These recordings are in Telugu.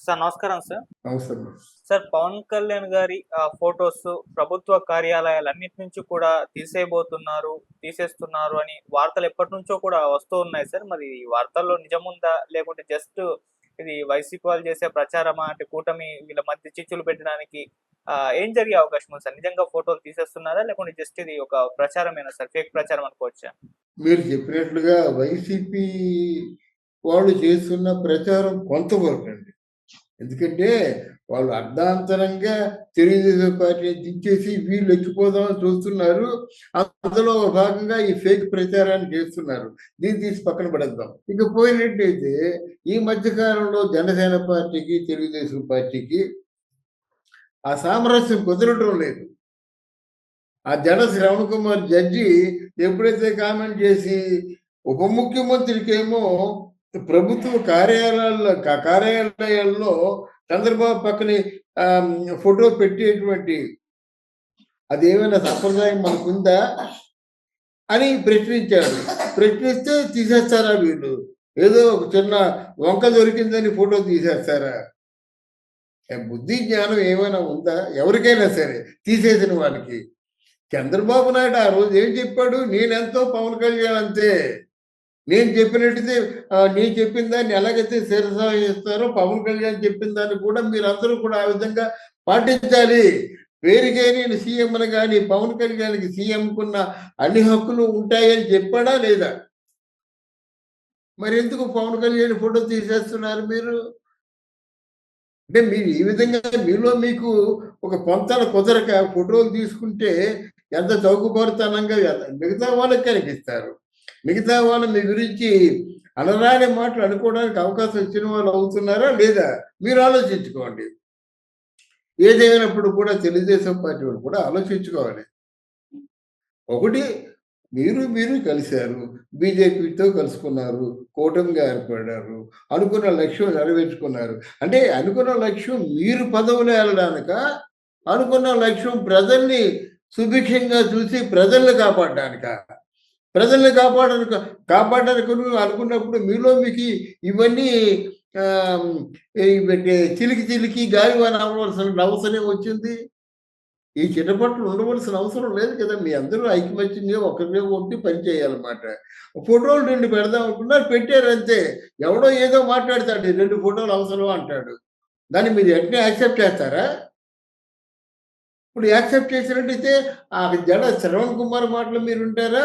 సార్ నమస్కారం సార్. సార్ పవన్ కళ్యాణ్ గారి ఆ, ఫొటోస్ ప్రభుత్వ కార్యాలయాలన్నిటి నుంచి కూడా తీసేయబోతున్నారు తీసేస్తున్నారు అని వార్తలు ఎప్పటి నుంచో కూడా వస్తూ ఉన్నాయి సార్. మరి ఈ వార్తల్లో నిజముందా లేకుంటే జస్ట్ ఇది వైసీపీ వాళ్ళు చేసే ప్రచారమా? అంటే కూటమి వీళ్ళ మధ్య చిచ్చులు పెట్టడానికి ఏం జరిగే అవకాశం ఉంది సార్? నిజంగా ఫోటోలు తీసేస్తున్నారా? లేకుంటే జస్ట్ ఇది ఒక ప్రచారమేనా సార్? ఫేక్ ప్రచారం అనుకోవచ్చా? మీరు చెప్పినట్లుగా వైసీపీ వాళ్ళు చేస్తున్న ప్రచారం కొంతవరకు అండి ఎందుకంటే వాళ్ళు అర్ధాంతరంగా తెలుగుదేశం పార్టీని దించేసి వీళ్ళు ఎక్కిపోదామని చూస్తున్నారు. అందులో భాగంగా ఈ ఫేక్ ప్రచారాన్ని చేస్తున్నారు. దీన్ని తీసి పక్కన పడేద్దాం. ఇక పోయినట్టయితే ఈ మధ్యకాలంలో జనసేన పార్టీకి తెలుగుదేశం పార్టీకి ఆ సామరస్యం కుదరటం లేదు. ఆ జన శ్రవణ్ కుమార్ జడ్జి ఎప్పుడైతే కామెంట్ చేసి ఉప ముఖ్యమంత్రికి ఏమో ప్రభుత్వ కార్యాలయాల్లో కార్యాలయాల్లో చంద్రబాబు పక్కనే ఫోటో పెట్టేటువంటి అది ఏమైనా సంప్రదాయం మనకుందా అని ప్రశ్నించారు. ప్రశ్నిస్తే తీసేస్తారా వీళ్ళు? ఏదో ఒక చిన్న వంక దొరికిందని ఫోటో తీసేస్తారా? బుద్ధి జ్ఞానం ఏమైనా ఉందా? ఎవరికైనా సరే తీసేసిన వాళ్ళకి. చంద్రబాబు నాయుడు ఆ రోజు ఏం చెప్పాడు? నేనెంతో పవన్ కళ్యాణ్ అంతే. నేను చెప్పినట్టుదే ఆ, నేను చెప్పిన దాన్ని ఎలాగైతే శిరసాయిస్తారో పవన్ కళ్యాణ్ చెప్పిన దాన్ని కూడా మీరందరూ కూడా ఆ విధంగా పాటించాలి. వేరుగా నేను సీఎం అని కానీ పవన్ కళ్యాణ్కి సీఎంకున్న అన్ని హక్కులు ఉంటాయని చెప్పాడా లేదా? మరి ఎందుకు పవన్ కళ్యాణ్ ఫోటో తీసేస్తున్నారు మీరు? అంటే మీరు ఈ విధంగా మీలో మీకు ఒక పొంతన కుదరక ఫోటోలు తీసుకుంటే ఎంత చౌకబారుతనంగా మిగతా వాళ్ళకి కనిపిస్తారు? మిగతా వాళ్ళు మీ గురించి అనరాని మాటలు అనుకోవడానికి అవకాశం ఇచ్చిన వాళ్ళు అవుతున్నారా లేదా? మీరు ఆలోచించుకోండి. ఏదైనప్పుడు కూడా తెలుగుదేశం పార్టీ వాళ్ళు కూడా ఆలోచించుకోవాలి. ఒకటి మీరు మీరు కలిశారు బీజేపీతో కలుసుకున్నారు కూటమిగా ఏర్పడారు అనుకున్న లక్ష్యం నెరవేర్చుకున్నారు. అంటే అనుకున్న లక్ష్యం మీరు పదవులు వెళ్ళడానిక అనుకున్న లక్ష్యం ప్రజల్ని సుభిక్షంగా చూసి ప్రజల్ని కాపాడడానిక? ప్రజల్ని కాపాడడానికి కాపాడడానికి అనుకున్నప్పుడు మీలో మీకు ఇవన్నీ ఆ, పెట్టే చిలికి చిలికి గాలివాన అవ్వవలసిన అవసరం వచ్చింది? ఈ చిన్నపట్లు ఉండవలసిన అవసరం లేదు కదా మీ అందరూ ఐకమత్యంగా ఒకరినే ఒకటి పని చేయాలన్నమాట. ఫోటోలు రెండు పెడదాం అనుకున్నారు పెట్టారు అంతే. ఎవడో ఏదో మాట్లాడతాడు "ఈ రెండు ఫోటోలు అవసరం అంటాడు. దాన్ని మీరు వెంటనే యాక్సెప్ట్ చేస్తారా? ఇప్పుడు యాక్సెప్ట్ చేసినట్టయితే ఆ జడ శ్రవణ్ కుమార్ మాటలు మీరు ఉంటారా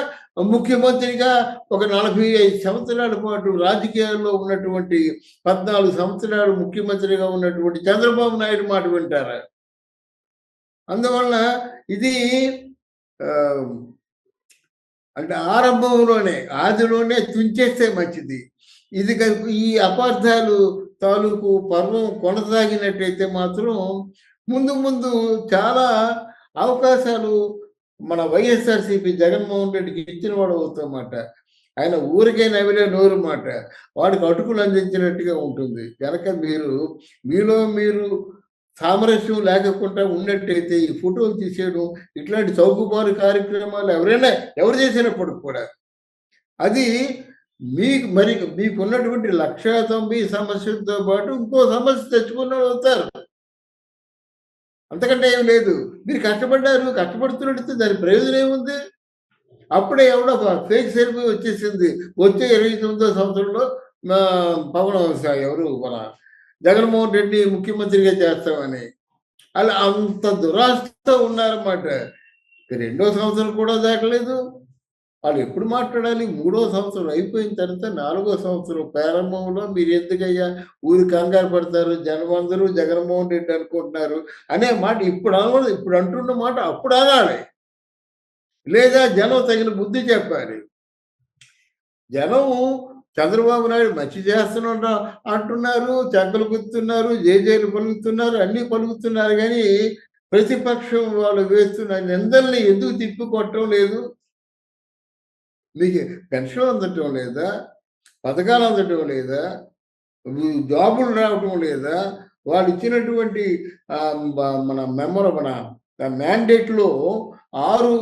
ముఖ్యమంత్రిగా ఒక నలభై ఐదు సంవత్సరాల పాటు రాజకీయాల్లో ఉన్నటువంటి పద్నాలుగు సంవత్సరాలు ముఖ్యమంత్రిగా ఉన్నటువంటి చంద్రబాబు నాయుడు మాట వింటారా? అందువలన ఇది ఆ, అంటే ఆరంభంలోనే ఆదిలోనే తుంచేస్తే మంచిది. ఇది ఈ అపార్థాలు తాలూకు పర్వం కొనసాగినట్టయితే మాత్రం ముందు ముందు చాలా అవకాశాలు మన వైఎస్ఆర్సీపీ జగన్మోహన్ రెడ్డికి ఇచ్చిన వాడు అవుతామాట. ఆయన ఊరికే నవిలే నోరు మాట వాడికి అటుకులు అందించినట్టుగా ఉంటుంది. కనుక మీరు మీలో మీరు సామరస్యం లేకుండా ఉన్నట్టయితే ఈ ఫోటోలు తీసేయడం ఇట్లాంటి చౌకబారు కార్యక్రమాలు ఎవరైనా ఎవరు చేసినప్పుడు కూడా. అది మీకు మరి మీకున్నటువంటి లక్ష తొంభై సమస్యలతో పాటు ఇంకో సమస్య తెచ్చుకున్న వాళ్ళు అవుతారు. అంతకంటే ఏం లేదు. మీరు కష్టపడ్డారు కష్టపడుతున్నట్టు దాని ప్రయోజనం ఏముంది? అప్పుడే ఎవడో ఫేక్ సెల్ఫీ వచ్చేసింది. వచ్చే ఇరవై తొమ్మిదో సంవత్సరంలో మా పవన్ ఎవరు? మన జగన్మోహన్ రెడ్డి ముఖ్యమంత్రిగా చేస్తామని. అలా అంత దురాస్త ఉన్నారన్నమాట. రెండో సంవత్సరం కూడా దాటలేదు. వాళ్ళు ఎప్పుడు మాట్లాడాలి? మూడో సంవత్సరం అయిపోయిన తర్వాత నాలుగో సంవత్సరం ప్రారంభంలో మీరు ఎందుకయ్యా ఊరు కంగారు పడతారు? జనం జగన్మోహన్ రెడ్డి అనుకుంటున్నారు అనే మాట ఇప్పుడు అనకూడదు. ఇప్పుడు అంటున్న మాట అప్పుడు అనాలి. లేదా జనం తగిన బుద్ధి చెప్పాలి. జనం చంద్రబాబు నాయుడు మంచి చేస్తున్నా అంటున్నారు. చెక్కలు గుర్తున్నారు జేజేలు పలుకుతున్నారు. అన్ని పలుకుతున్నారు కానీ ప్రతిపక్షం వాళ్ళు వేస్తున్న నిందల్ని ఎందుకు తిప్పికొట్టడం లేదు? మీకు పెన్షన్ అందటం లేదా పథకాలు అందటం లేదా జాబులు రావటం లేదా వాళ్ళు ఇచ్చినటువంటి మన మెమొర మన మ్యాండేట్లో ఆరు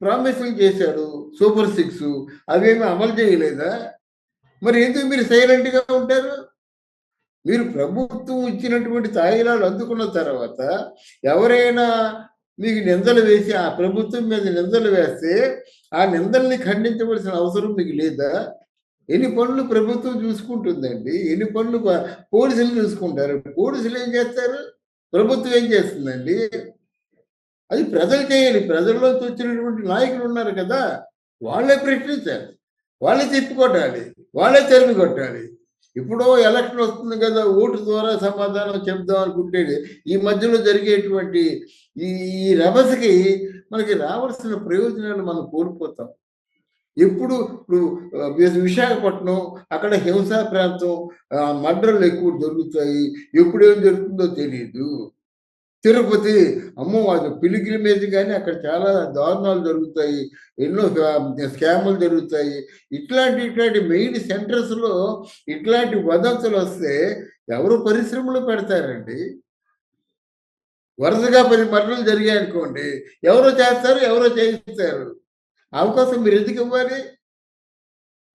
ప్రామిసులు చేశాడు సూపర్ సిక్స్ అవేమి అమలు చేయలేదా? మరి ఎందుకు మీరు సైలెంట్గా ఉంటారు? మీరు ప్రభుత్వం ఇచ్చినటువంటి తాయిలాలు అందుకున్న తర్వాత ఎవరైనా మీకు నిందలు వేసి ఆ ప్రభుత్వం మీద నిందలు వేస్తే ఆ నిందల్ని ఖండించవలసిన అవసరం మీకు లేదా? ఎన్ని పనులు ప్రభుత్వం చూసుకుంటుందండి? ఎన్ని పనులు పోలీసులు చూసుకుంటారు? పోలీసులు ఏం చేస్తారు? ప్రభుత్వం ఏం చేస్తుందండి? అది ప్రజలు చేయాలి ప్రజల్లోకి వచ్చినటువంటి నాయకులు ఉన్నారు కదా. వాళ్ళే ప్రశ్నించాలి. వాళ్ళే తిప్పికొట్టాలి వాళ్ళే తరిమి కొట్టాలి. ఇప్పుడు ఎలక్షన్ వస్తుంది కదా ఓటు ద్వారా సమాధానం చెప్దాం అనుకుంటే ఈ మధ్యలో జరిగేటువంటి ఈ ఈ రభసకి మనకి రావాల్సిన ప్రయోజనాలు మనం కోల్పోతాం. ఎప్పుడు ఇప్పుడు విశాఖపట్నం అక్కడ హింసా ప్రాంతం మర్డర్లు ఎక్కువ జరుగుతాయి ఎప్పుడు ఏం జరుగుతుందో తెలియదు తిరుపతి. అమ్మో అది పిలిగ్రిమేజ్ కానీ అక్కడ చాలా దారుణాలు జరుగుతాయి. ఎన్నో స్కాములు జరుగుతాయి. ఇట్లాంటి ఇట్లాంటి మెయిన్ సెంటర్స్లో ఇట్లాంటి వదంతులు వస్తే ఎవరు పరిశ్రమలు పెడతారండి? వరుసగా పది మరణాలు జరిగాయి అనుకోండి ఎవరో చేస్తారు ఎవరో చేయిస్తారు. అవకాశం మీరు ఎందుకు ఇవ్వాలి?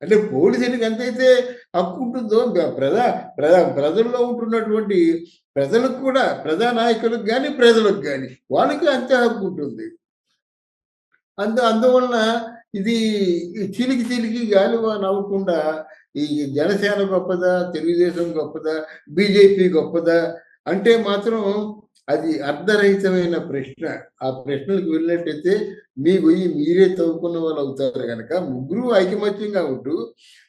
అంటే పోలీసులకు ఎంతైతే హక్కు ఉంటుందో గ- ప్రజా ప్రజా ప్రజల్లో ఉంటున్నటువంటి ప్రజలకు కూడా ప్రజా నాయకులకు కానీ ప్రజలకు కానీ వాళ్ళకి అంతే హక్కు ఉంటుంది. అందు అందువలన ఇది చిలికి చిలికి గాలివా అవ్వకుండా ఈ జనసేన గొప్పదా తెలుగుదేశం గొప్పదా బీజేపీ గొప్పదా అంటే మాత్రం అది అర్ధరహితమైన ప్రశ్న. ఆ ప్రశ్నలకు వెళ్ళినట్టయితే మీ గొయ్యి మీరే తవ్వుకున్న వాళ్ళు అవుతారు కనుక ముగ్గురు ఐకమత్యంగా ఉంటూ